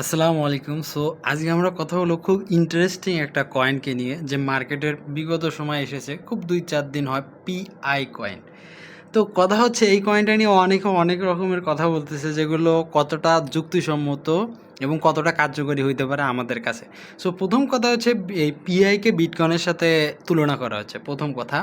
আসসালামু আলাইকুম। সো আজকে আমরা কথা হলো খুব ইন্টারেস্টিং একটা কয়েনকে নিয়ে, যে মার্কেটের বিগত সময় এসেছে, খুব দুই চার দিন হয় পিআই কয়েন তো কথা হচ্ছে, এই কয়েনটা নিয়ে অনেকে অনেক রকমের কথা বলতেছে, যেগুলো কতটা যুক্তিসম্মত এবং কতটা কার্যকরী হইতে পারে আমাদের কাছে। সো প্রথম কথা হচ্ছে, এই পিআইকে বিটকয়েনের সাথে তুলনা করা হচ্ছে, প্রথম কথা।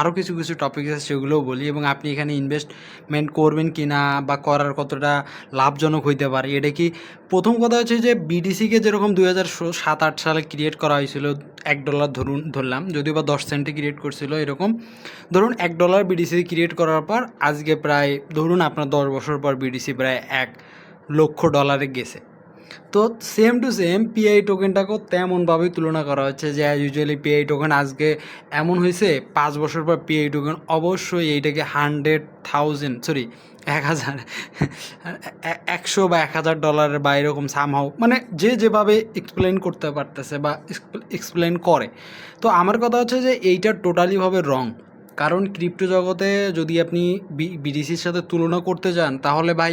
আরও কিছু কিছু টপিক আছে, সেগুলোও বলি এবং আপনি এখানে ইনভেস্টমেন্ট করবেন কি না বা করার কতটা লাভজনক হইতে পারে, এটা কি প্রথম কথা হচ্ছে যে বিডিসিকে যেরকম দুই হাজার সাত আট সালে ক্রিয়েট করা হয়েছিল, এক ডলার ধরুন, ধরলাম, যদিও বা দশ সেন্টে ক্রিয়েট করছিল এরকম, ধরুন এক ডলার বিডিসি ক্রিয়েট করার পর আজকে প্রায়, ধরুন আপনার দশ বছর পর বিডিসি প্রায় এক লক্ষ ডলারে গেছে। তো সেম টু সেম পিআই টোকেনটাকেও তেমনভাবেই তুলনা করা হচ্ছে যে অ্যাজ ইউজুয়ালি পিআই টোকেন আজকে এমন হয়েছে, পাঁচ বছর পর পিআই টোকেন অবশ্যই এইটাকে হান্ড্রেড থাউজেন্ড সরি এক হাজার, একশো বা এক হাজার ডলারের বা এরকম সাম সামহাও মানে যে যেভাবে এক্সপ্লেন করতে পারতেছে বা এক্সপ্লেন করে। তো আমার কথা হচ্ছে যে, এইটা টোটালিভাবে রং কারণ ক্রিপ্টো জগতে যদি আপনি বিডিসির সাথে তুলনা করতে যান, তাহলে ভাই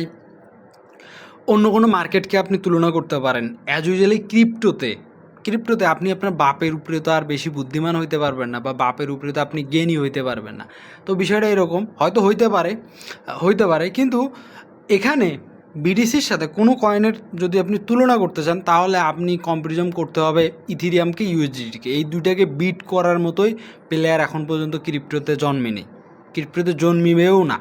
অন্য কোনো মার্কেটকে আপনি তুলনা করতে পারেন। অ্যাজ ইউজুয়ালি ক্রিপ্টোতে ক্রিপ্টোতে আপনি আপনার বাপের উপরে তো আর বেশি বুদ্ধিমান হইতে পারবেন না বা বাপের উপরে তো আপনি জ্ঞানী হইতে পারবেন না। তো বিষয়টা এরকম, হয়তো হইতে পারে হইতে পারে, কিন্তু এখানে বিডিসির সাথে কোনো কয়েনের যদি আপনি তুলনা করতে চান, তাহলে আপনি কম্পারিজন করতে হবে ইথিরিয়ামকে ইউএসডিটিকে এই দুইটাকে বিট করার মতোই প্লেয়ার এখন পর্যন্ত ক্রিপ্টোতে জন্মেনি ক্রিপ্টোতে জন্মিবেও না।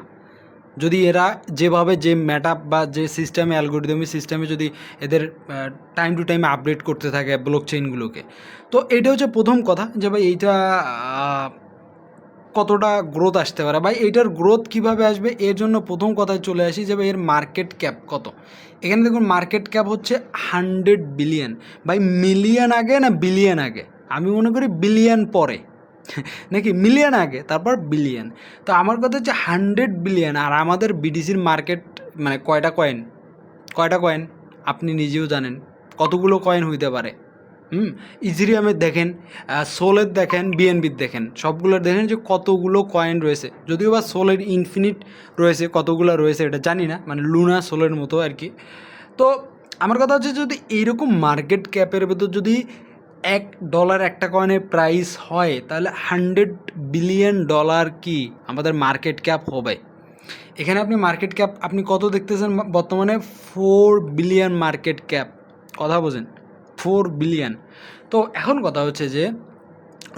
যদি এরা যেভাবে যে ম্যাটআপ বা যে সিস্টেমে অ্যালগোরিদমি সিস্টেমে যদি এদের টাইম টু টাইম আপডেট করতে থাকে ব্লক চেইনগুলোকে তো এটা হচ্ছে প্রথম কথা যে ভাই এইটা কতটা গ্রোথ আসতে পারে। ভাই এইটার গ্রোথ কীভাবে আসবে এর জন্য প্রথম কথায় চলে আসি যে ভাই এর মার্কেট ক্যাপ কত। এখানে দেখুন মার্কেট ক্যাপ হচ্ছে হান্ড্রেড বিলিয়ন ভাই মিলিয়ন আগে না বিলিয়ন আগে? আমি মনে করি বিলিয়ন পরে। নাকি মিলিয়ন আগে, তারপর বিলিয়ন। তো আমার কথা হচ্ছে হান্ড্রেড বিলিয়ন আর আমাদের বিডিসির মার্কেট মানে কয়টা কয়েন কয়টা কয়েন আপনি নিজেও জানেন। কতগুলো কয়েন হইতে পারে? হুম? ইজিরিয়ামের দেখেন সোলের দেখেন বিএনবির দেখেন। সবগুলোর দেখেন যে কতগুলো কয়েন রয়েছে। যদিও বা সোলের ইনফিনিট রয়েছে, কতগুলো রয়েছে এটা জানি না মানে লুনা সোলের মতো আর কি। তো আমার কথা হচ্ছে যদি এইরকম মার্কেট ক্যাপের ভেতর যদি এক ডলার একটা কয়েনের প্রাইস হয়, তাহলে হান্ড্রেড বিলিয়ন ডলার কি আমাদের মার্কেট ক্যাপ হবে? এখানে আপনি মার্কেট ক্যাপ আপনি কত দেখতেছেন বর্তমানে? ফোর বিলিয়ন মার্কেট ক্যাপ কথা বোঝেন। ফোর বিলিয়ন তো এখন কথা হচ্ছে যে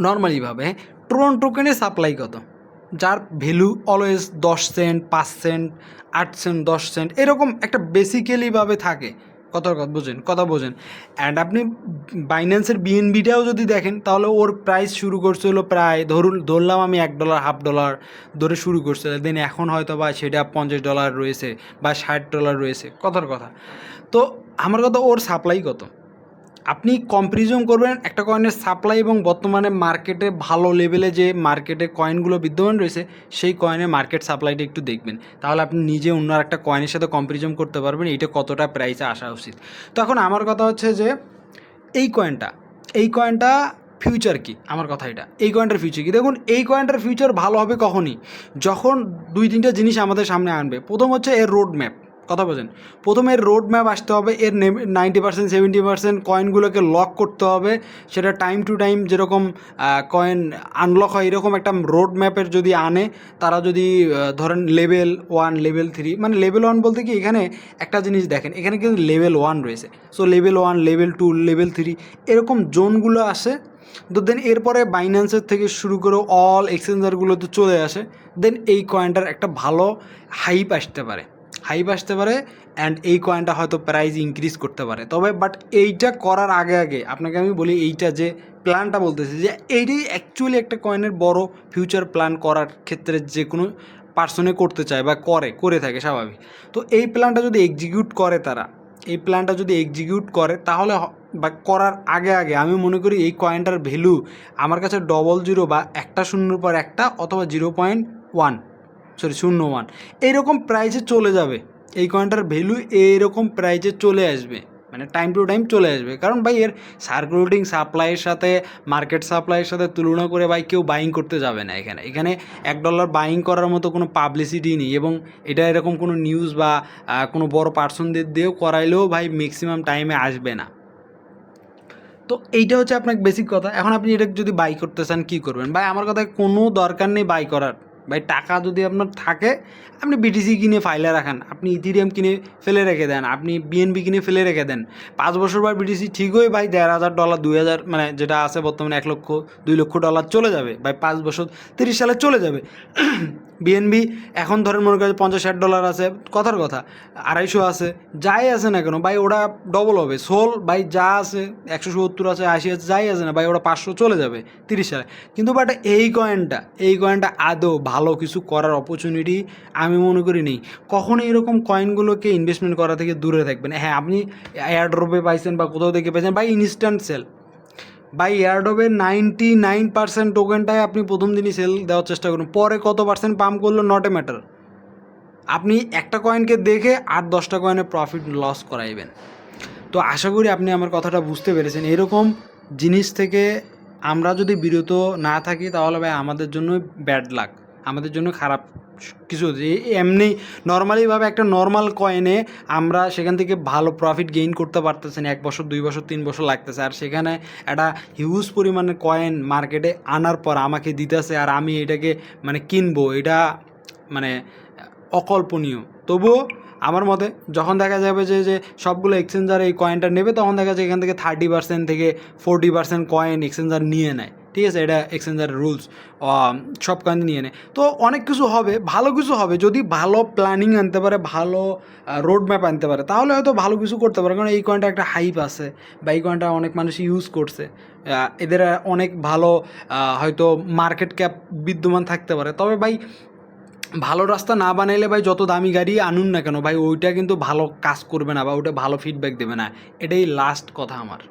নর্মালিভাবে ট্রন টোকেনের সাপ্লাই কত? যার ভ্যালু অলওয়েজ দশ সেন্ট পাঁচ সেন্ট আট সেন্ট দশ সেন্ট এরকম একটা বেসিক্যালিভাবে থাকে। কথা কথা বোঝেন কথা বোঝেন। অ্যান্ড আপনি বাইন্যান্সের বিএনবিটাও যদি দেখেন, তাহলে ওর প্রাইস শুরু করছে হলো প্রায়, ধরুন, ধরলাম আমি এক ডলার হাফ ডলার ধরে শুরু করছে। দেন এখন হয়তো বা সেটা পঞ্চাশ ডলার রয়েছে বা ষাট ডলার রয়েছে, কথার কথা। তো আমার কথা, ওর সাপ্লাই কত? আপনি কম্পারিজন করবেন একটা কয়েনের সাপ্লাই এবং বর্তমানে মার্কেটে ভালো লেভেলে যে মার্কেটে কয়েনগুলো বিদ্যমান রয়েছে, সেই কয়েনের মার্কেট সাপ্লাইটা একটু দেখবেন। তাহলে আপনি নিজে অন্য একটা কয়েনের সাথে কম্পারিজন করতে পারবেন এটা কতটা প্রাইসে আসা উচিত। তো এখন আমার কথা হচ্ছে যে, এই কয়েনটা এই কয়েনটা ফিউচার কি? আমার কথা এটা। এই কয়েনটার ফিউচার কি? দেখুন, এই কয়েনটার ফিউচার ভালো হবে কখনই? যখন দুই তিনটা জিনিস আমাদের সামনে আনবে। প্রথম হচ্ছে এর রোড ম্যাপ কথা বোঝেন প্রথমে রোড ম্যাপ আসতে হবে, এর নাইনটি পার্সেন্ট সেভেন্টি পার্সেন্ট কয়েনগুলোকে লক করতে হবে। সেটা টাইম টু টাইম যেরকম কয়েন আনলক হয়, এরকম একটা রোড ম্যাপের যদি আনে, তারা যদি ধরেন লেভেল ওয়ান লেভেল থ্রি মানে লেভেল ওয়ান বলতে কি এখানে একটা জিনিস দেখেন, এখানে কিন্তু লেভেল ওয়ান রয়েছে। So level one level two level three এরকম জোনগুলো আসে। তো দেন এরপরে বাইন্যান্সের থেকে শুরু করে অল এক্সচেঞ্জারগুলোতে চলে আসে। দেন এই কয়েনটার একটা ভালো হাইপ আসতে পারে। হাইপ আসতে পারে অ্যান্ড এই কয়েনটা হয়তো প্রাইস ইনক্রিজ করতে পারে। তবে বাট এইটা করার আগে আগে আপনাকে আমি বলি এইটা যে প্ল্যানটা বলতেছি যে এইটাই অ্যাকচুয়ালি একটা কয়েনের বড় ফিউচার প্ল্যান করার ক্ষেত্রে যে কোনো পার্সনে করতে চায় বা করে করে থাকে স্বাভাবিক। তো এই প্ল্যানটা যদি এক্সিকিউট করে তারা, এই প্ল্যানটা যদি এক্সিকিউট করে তাহলে বা করার আগে আগে আমি মনে করি এই কয়েনটার ভ্যালু আমার কাছে ডবল জিরো বা একটা শূন্যর পর একটা অথবা জিরো পয়েন্ট ওয়ান সরি শূন্য ওয়ান এইরকম প্রাইসে চলে যাবে। এই কয়েনটার ভ্যালু এইরকম প্রাইসে চলে আসবে। মানে টাইম টু টাইম চলে আসবে। কারণ ভাই, এর সার্কুলেটিং সাপ্লাইয়ের সাথে মার্কেট সাপ্লাইয়ের সাথে তুলনা করে ভাই, কেউ বাইং করতে যাবে না এখানে। এখানে এক ডলার বাইং করার মতো কোনো পাবলিসিটি নেই এবং এটা এরকম কোনো নিউজ বা কোনো বড় পার্সনদের দিয়েও করাইলেও ভাই ম্যাক্সিমাম টাইমে আসবে না। তো এইটা হচ্ছে আপনার বেসিক কথা। এখন আপনি এটা যদি বাই করতে চান, কী করবেন? ভাই, আমার কথায় কোনো দরকার নেই বাই করার। ভাই, টাকা যদি আপনার থাকে, আপনি বিটিসি কিনে ফাইলে রাখেন। আপনি ইথিরিয়াম কিনে ফেলে রেখে দেন, আপনি বিএনবি কিনে ফেলে রেখে দেন। পাঁচ বছর পর বিটিসি ঠিকই ভাই, দেড় হাজার ডলার দুই হাজার মানে যেটা আছে বর্তমানে এক লক্ষ, দুই লক্ষ ডলার চলে যাবে। ভাই, পাঁচ বছর, তিরিশ সালে চলে যাবে। বিএনবি এখন ধরেন মনে করেন পঞ্চাশ ষাট ডলার আছে, কথার কথা, আড়াইশো আছে, যাই আছে না কেন, ভাই ওরা ডবল হবে, সোল, ভাই যা আছে, একশো সত্তর আছে, আশি আছে, যাই আছে না, ভাই ওরা পাঁচশো চলে যাবে, তিরিশ সালে কিন্তু বাট এই কয়েনটা এই কয়েনটা আদৌ ভালো কিছু করার অপরচুনিটি আমি মনে করি নেই। কখনো এরকম কয়েনগুলোকে ইনভেস্টমেন্ট করা থেকে দূরে থাকবেন হ্যাঁ আপনি এয়ারড্রপে পাইছেন বা কোথাও থেকে পাইছেন, ভাই ইনস্ট্যান্ট সেল বাই এয়ারডোবের নাইনটি নাইন পার্সেন্ট টোকেনটাই আপনি প্রথম দিনই সেল দেওয়ার চেষ্টা করুন। পরে কত পার্সেন্ট পাম্প করল নট এ ম্যাটার আপনি একটা কয়েনকে দেখে আট, দশটা কয়েনের প্রফিট লস করাইবেন। তো আশা করি আপনি আমার কথাটা বুঝতে পেরেছেন। এরকম জিনিস থেকে আমরা যদি বিরত না থাকি, তাহলে ভাই আমাদের জন্যই ব্যাড লাক আমাদের জন্য খারাপ কিছু এমনি নর্মালিভাবে একটা নর্মাল কয়েনে আমরা সেখান থেকে ভালো প্রফিট গেইন করতে পারতেছি না। এক বছর, দুই বছর, তিন বছর লাগতেছে। আর সেখানে একটা হিউজ পরিমাণে কয়েন মার্কেটে আনার পর আমাকে দিতেছে আর আমি এটাকে মানে কিনবো। এটা মানে অকল্পনীয়। তবুও আমার মতে যখন দেখা যাবে যে যে সবগুলো এক্সচেঞ্জার এই কয়েনটা নেবে, তখন দেখা যায় এখান থেকে থার্টি পার্সেন্ট থেকে ফোরটি পার্সেন্ট কয়েন এক্সচেঞ্জার নিয়ে নেয়। ঠিক আছে এটা এক্সচেঞ্জারের রুলস সব কয়েন নিয়ে নেয়। তো অনেক কিছু হবে, ভালো কিছু হবে, যদি ভালো প্ল্যানিং আনতে পারে, ভালো রোড ম্যাপ আনতে পারে, তাহলে হয়তো ভালো কিছু করতে পারে। কারণ এই কয়েনটা একটা হাইপ আছে, বা এই কয়েনটা অনেক মানুষ ইউজ করছে। এদের অনেক ভালো হয়তো মার্কেট ক্যাপ বিদ্যমান থাকতে পারে। তবে ভাই, ভালো রাস্তা না বানাইলে ভাই যত দামি গাড়ি আনুন না কেন, ভাই ওইটা কিন্তু ভালো কাজ করবে না, বা ওইটা ভালো ফিডব্যাক দেবে না। এটাই লাস্ট কথা আমার।